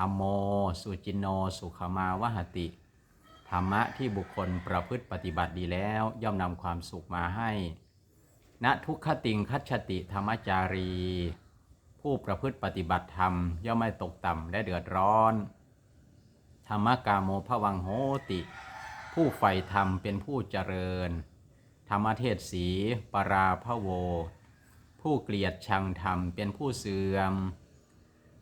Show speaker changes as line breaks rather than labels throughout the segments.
รรมโม สุจินโน สุขมาวหติ ธรรมะที่บุคคลประพฤติปฏิบัติดีแล้วย่อมนำความสุขมาให้ณทุกขติงคัจฉติธรรมจารี ผู้ประพฤติปฏิบัติธรรม ย่อมไม่ตกต่ำและเดือดร้อน ธรรมกาโมภวังโหติ ผู้ใฝ่ธรรมเป็นผู้เจริญ ธรรมเทศสี ปราพะโว ผู้เกลียดชังธรรมเป็นผู้เสื่อม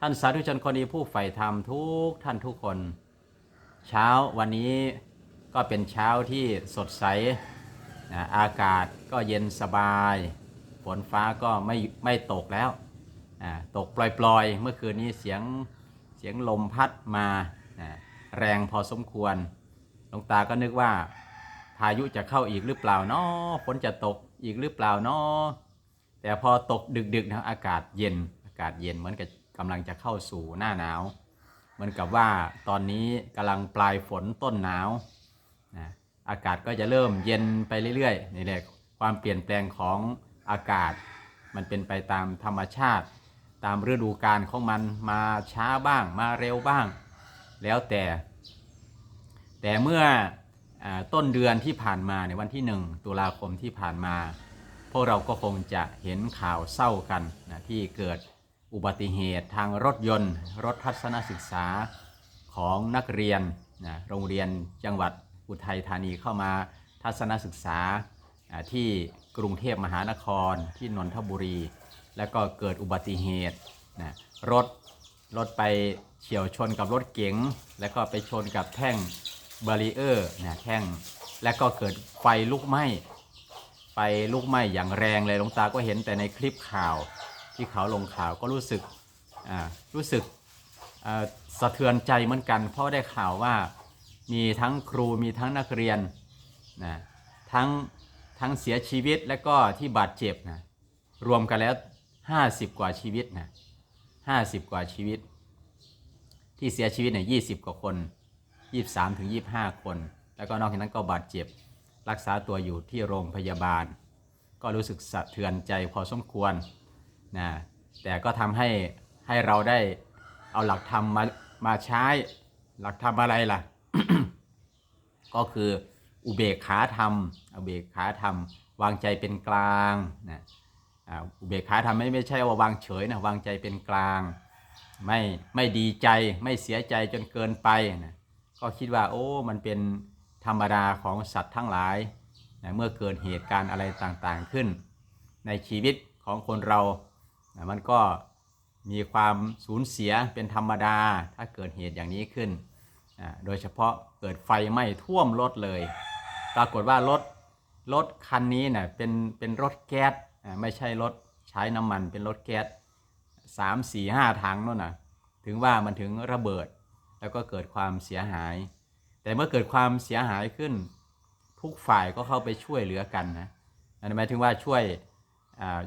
ท่านสาธุชนคนดีผู้ใฝ่ธรรมทุกท่านทุกคน เช้าวันนี้ก็เป็นเช้าที่สดใสนะอากาศก็เย็นสบาย ฝนฟ้าก็ไม่ไม่ตกแล้วตกปล่อยๆ เมื่อคืนนี้เสียงเสียงลมพัดมานะแรงพอสมควรหลวงตาก็นึกว่า พายุจะเข้าอีกหรือเปล่าเนาะฝนจะตกอีกหรือเปล่าเนาะแต่พอตกดึกๆนะอากาศเย็นอากาศเย็นเหมือนกับ กำลังจะเข้าสู่หน้าหนาว เหมือนกับว่าตอนนี้กำลังปลายฝนต้นหนาวนะอากาศก็จะเริ่มเย็นไปเรื่อยๆนี่แหละความเปลี่ยนแปลงของอากาศ มันเป็นไปตามธรรมชาติ ตามฤดูกาลของมันมาช้าบ้างมาเร็วบ้าง แล้วแต่ แต่เมื่ออต้นเดือนที่ผ่านมาในวันที่หนึ่งตุลาคมที่ผ่านมา พวกเราก็คงจะเห็นข่าวเศร้ากันนะที่เกิด อุบัติเหตุทางรถยนต์ รถทัศนศึกษาของนักเรียนนะโรงเรียนจังหวัดอุทัยธานีเข้ามาทัศนศึกษาที่กรุงเทพมหานครที่นนทบุรี แล้วก็เกิดอุบัติเหตุนะรถรถไปเฉียวชนกับรถเก๋งแล้วก็ไปชนกับแท่งบารีเออร์นะแท่งแล้วก็เกิดไฟลุกไหม้ไปลุกไหม้อย่างแรงเลยหลวงตาก็เห็นแต่ในคลิปข่าว ที่เขาลงข่าวก็รู้สึกรู้สึกสะเทือนใจเหมือนกัน เพราะได้ข่าวว่ามีทั้งครูมีทั้งนักเรียนนะทั้งทั้งเสียชีวิตและก็ที่บาดเจ็บนะรวมกันแล้ว 50 กว่าชีวิตนะ50 กว่าชีวิต ที่เสียชีวิตเนี่ย20กว่าคน 23ถึง25 คน แล้วก็นอกจากนั้นก็บาดเจ็บ รักษาตัวอยู่ที่โรงพยาบาล ก็รู้สึกสะเทือนใจพอสมควร นะแต่ก็ทำให้ให้เราได้เอาหลักธรรมมามาใช้หลักธรรมอะไรล่ะ ก็คืออุเบกขาธรรมอุเบกขาธรรม วางใจเป็นกลางนะอุเบกขาธรรมไม่ไม่ใช่ว่าวางเฉยนะวางใจเป็นกลาง ไม่ไม่ดีใจไม่เสียใจจนเกินไปนะก็คิดว่า โอ้ มันเป็นธรรมดาของสัตว์ทั้งหลายนะเมื่อเกิดเหตุการณ์อะไรต่างๆขึ้น ในชีวิตของคนเรา มันก็มีความสูญเสียเป็นธรรมดาถ้าเกิดเหตุอย่างนี้ขึ้น โดยเฉพาะเกิดไฟไหม้ท่วมรถเลย ปรากฏว่ารถรถคันนี้เนะ่ยเป็นเป็นรถแก๊สไม่ใช่รถใช้น้ำมันเป็นรถแก๊สสามสี่ห้าถังนั่นนะถึงว่ามันถึงระเบิดแล้วก็เกิดความเสียหาย แต่เมื่อเกิดความเสียหายขึ้น ทุกฝ่ายก็เข้าไปช่วยเหลือกันนะหมายถึงว่าช่วย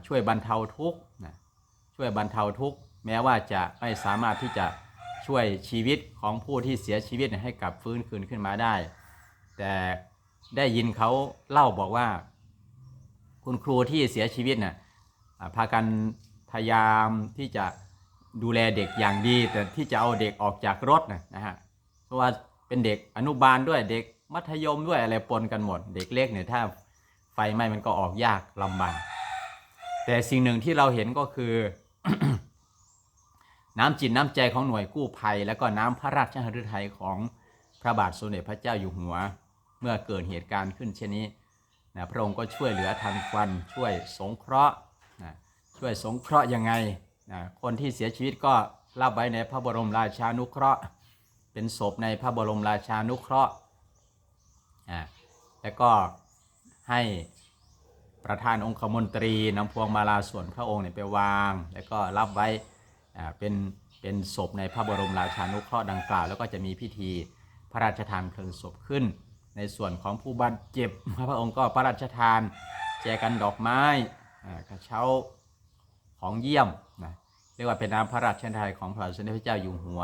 ช่วยบรรเทาทุกข์นะ ช่วยบรรเทาทุกข์แม้ว่าจะไม่สามารถที่จะช่วยชีวิตของผู้ที่เสียชีวิตให้กลับฟื้นคืนขึ้นมาได้ แต่ได้ยินเขาเล่าบอกว่า คุณครูที่เสียชีวิตน่ะอ่าพากันพยายามที่จะดูแลเด็กอย่างดี แต่ที่จะเอาเด็กออกจากรถนะนะฮะเพราะว่าเป็นเด็กอนุบาลด้วยเด็กมัธยมด้วยอะไรปนกันหมด เด็กเล็กเนี่ยถ้าไฟไหม้มันก็ออกยากลำบากแต่สิ่งหนึ่งที่เราเห็นก็คือ น้ำจิตน้ำใจของหน่วยกู้ภัย แล้วก็น้ำพระราชฤทัยของพระบาทสมเด็จพระเจ้าอยู่หัว เมื่อเกิดเหตุการณ์ขึ้นเช่นนี้นะพระองค์ก็ช่วยเหลือทันควันช่วยสงเคราะห์นะช่วยสงเคราะห์ยังไงนะคนที่เสียชีวิตก็รับไว้ในพระบรมราชานุเคราะห์ เป็นศพในพระบรมราชานุเคราะห์อ่าแล้วก็ให้ ประธานองคมนตรีนำพวงมาลาส่วนพระองค์เนี่ยไปวาง แล้วก็รับไว้อ่าเป็นเป็นศพในพระบรมราชานุเคราะห์ดังกล่าว แล้วก็จะมีพิธีพระราชทานเพลิงศพขึ้น ในส่วนของผู้บาดเจ็บพระองค์ก็พระราชทาน แจกันดอกไม้อ่ากระเช้าของเยี่ยมนะเรียกว่าเป็นน้ำพระราชทานของพระบาสมเด็จพระเจ้าอยู่หัว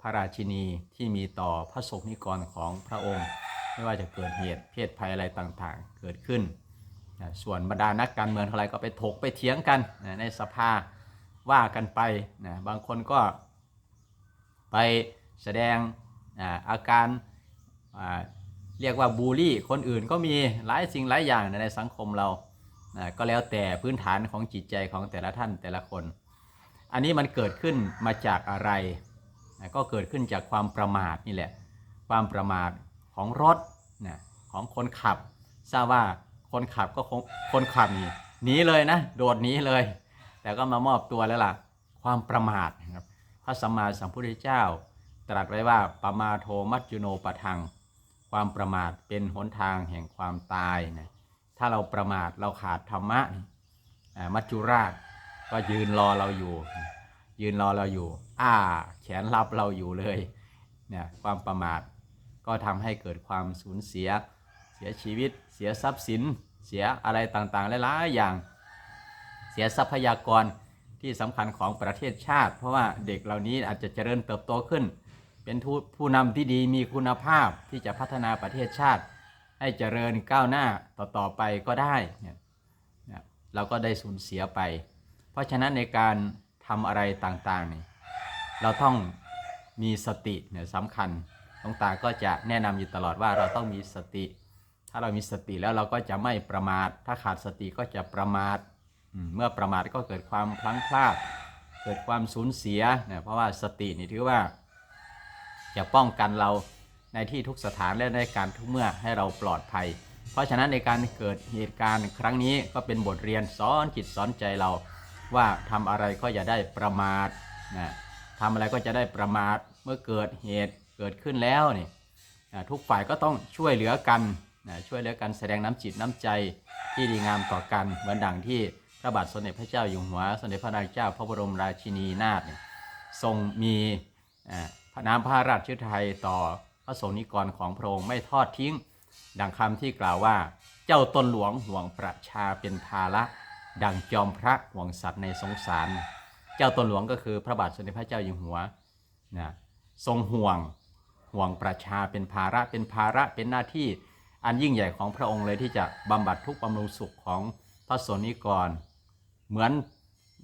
พระราชินีที่มีต่อพระสงฆ์นิกรของพระองค์ ไม่ว่าจะเกิดเหตุเพศภัยอะไรต่างๆ เกิดขึ้น ส่วนบรรดานักการเมืองอะไรก็ไปถกไปเถียงกันในสภาว่ากันไปนะบางคนก็ไปแสดงอาการเรียกว่าบูลลี่คนอื่นก็มีหลายสิ่งหลายอย่างในสังคมเราก็แล้วแต่พื้นฐานของจิตใจของแต่ละท่านแต่ละคน อันนี้มันเกิดขึ้นมาจากอะไร ก็เกิดขึ้นจากความประมาทนี่แหละ ความประมาทของรถของคนขับทราบว่า คนขับก็คงคนขับนี่หนีเลยนะโดดหนีเลย แต่ก็มามอบตัวแล้วล่ะความประมาทนะครับพระสัมมาสัมพุทธเจ้า ตรัสไว้ว่าปมาโทมัจจุโนปะทัง ความประมาทเป็นหนทางแห่งความตายนะถ้าเราประมาทเราขาดธรรมะมัจจุราชก็ยืนรอเราอยู่ ยืนรอเราอยู่ อ้าแขนรับเราอยู่เลยเนี่ยความประมาทก็ทำให้เกิดความสูญเสีย เสียชีวิต เสียทรัพย์สิน เสียอะไรต่างๆหลายๆอย่าง เสียทรัพยากรที่สำคัญของประเทศชาติ เพราะว่าเด็กเหล่านี้อาจจะเจริญเติบโตขึ้น เป็นผู้ผู้นำที่ดีมีคุณภาพที่จะพัฒนาประเทศชาติ ให้เจริญก้าวหน้าต่อๆไปก็ได้เนี่ยเราก็ได้สูญเสียไป เพราะฉะนั้นในการทำอะไรต่างๆนี่เราต้องมีสติเนี่ยสำคัญหลวงตาก็จะแนะนำอยู่ตลอดว่าเราต้องมีสติ ถ้าเรามีสติแล้วเราก็จะไม่ประมาท ถ้าขาดสติก็จะประมาทมเมื่อประมาทก็เกิดความพลั้งพลาด เกิดความสูญเสียเนี่ยเพราะว่าสตินี่ถือว่า จะป้องกันเราในที่ทุกสถานและในการทุกเมื่อให้เราปลอดภัย เพราะฉะนั้นในการเกิดเหตุการณ์ครั้งนี้ก็เป็นบทเรียนสอนจิตสอนใจเรา ว่าทำอะไรก็อย่าได้ประมาทนะทำอะไรก็จะได้ประมาทเมื่อเกิดเหตุเกิดขึ้นแล้วนี่ทุกฝ่ายก็ต้องช่วยเหลือกัน นะช่วยเหลือกันแสดงน้ำจิตน้ำใจที่ดีงามต่อกันเหมือนดังที่พระบาทสมเด็จพระเจ้าอยู่หัวสมเด็จพระนางเจ้าพระบรมราชินีนาถทรงมีพระน้ำพระราชไทยต่อพระสงฆ์นิกรของพระองค์ไม่ทอดทิ้ง ดังคำที่กล่าวว่าเจ้าตนหลวงห่วงประชาเป็นภาระดังจอมพระห่วงสัตว์ในสงสาร เจ้าตนหลวงก็คือพระบาทสมเด็จพระเจ้าอยู่หัวนะทรงห่วงห่วงประชาเป็นภาระเป็นภาระเป็นหน้าที่ อันยิ่งใหญ่ของพระองค์เลยที่จะบำบัดทุกบำรุงสุขของพระสนิกร เหมือน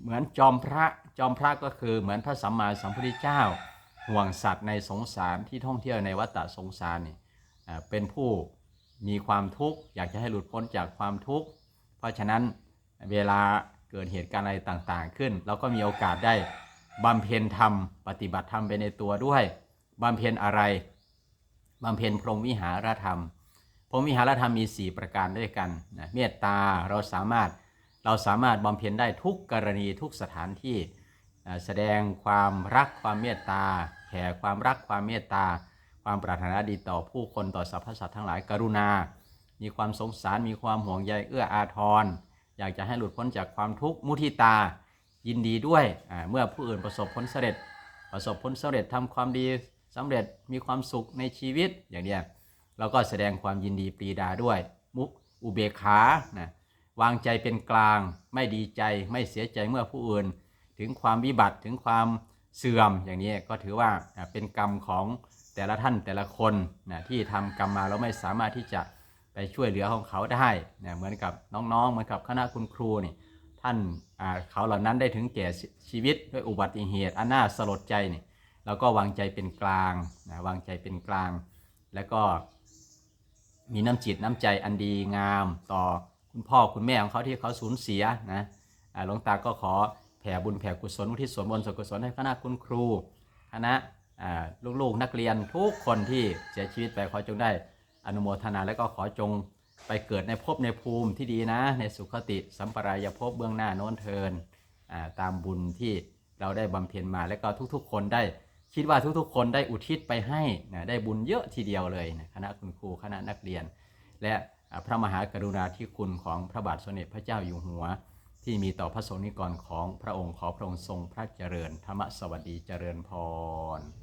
เหมือนจอมพระจอมพระก็คือเหมือนพระสัมมาสัมพุทธเจ้า ห่วงสัตว์ในสงสารที่ท่องเที่ยวในวัฏสงสารนี่เป็นผู้มีความทุกข์อยากจะให้หลุดพ้นจากความทุกข์ เพราะฉะนั้นเวลาเกิดเหตุการณ์อะไรต่างๆ ขึ้น เราก็มีโอกาสได้บำเพ็ญธรรม ปฏิบัติธรรมไปในตัวด้วยบำเพ็ญอะไรบำเพ็ญพรหมวิหารธรรม พรหมวิหารธรรมมี 4 ประการด้วยกันนะเมตตาเราสามารถเราสามารถบำเพ็ญได้ทุกกรณีทุกสถานที่อ่าแสดงความรักความเมตตาแผ่ความรักความเมตตา ความปรารถนาดีต่อผู้คนต่อสรรพสัตว์ทั้งหลายกรุณา มีความสงสารมีความห่วงใยเอื้ออาทร อยากจะให้หลุดพ้นจากความทุกข์มุทิตายินดีด้วยเมื่อผู้อื่นประสบผลสำเร็จ ประสบผลสำเร็จทำความดีสำเร็จมีความสุขในชีวิตอย่างเนี้ย เราก็แสดงความยินดีปรีดาด้วย มุอุเบกขานะวางใจเป็นกลาง ไม่ดีใจไม่เสียใจเมื่อผู้อื่น ถึงความวิบัติถึงความเสื่อมอย่างนี้ก็ถือว่าเป็นกรรมของแต่ละท่านแต่ละคนนะที่ทำกรรมมาแล้วไม่สามารถที่จะไปช่วยเหลือของเขาได้นะเหมือนกับน้องๆ เหมือนกับคณะคุณครูนี่ท่านาเขาเหล่านั้นได้ถึงแก่ชีชีวิตด้วยอุบัติเหตุอันน่าสลดใจนี่เราก็วางใจเป็นกลางนะวางใจเป็นกลาง แล้วก็ มีน้ำจิตน้ำใจอันดีงามต่อคุณพ่อคุณแม่ของเขาที่เขาสูญเสียนะหลวงตาก็ขอแผ่บุญแผ่กุศลอุทิศส่วนบุญส่วนกุศลให้คณะคุณครูคณะลูกๆนักเรียนทุกคนที่เสียชีวิตไปขอจงได้อนุโมทนาและก็ขอจงไปเกิดในภพในภูมิที่ดีนะ ในสุขติสัมปรายภพเบื้องหน้าโน้นเทินตามบุญที่เราได้บำเพ็ญมาและก็ทุกๆ คนได้ คิดว่าทุกๆ คนได้อุทิศไปให้นะได้บุญเยอะทีเดียวเลยนะคณะคุณครูคณะนักเรียน และพระมหากรุณาธิคุณของพระบาทสมเด็จพระเจ้าอยู่หัว ที่มีต่อพระสงฆ์นิกรของพระองค์ขอพระองค์ทรงพระเจริญธรรมสวัสดีเจริญพร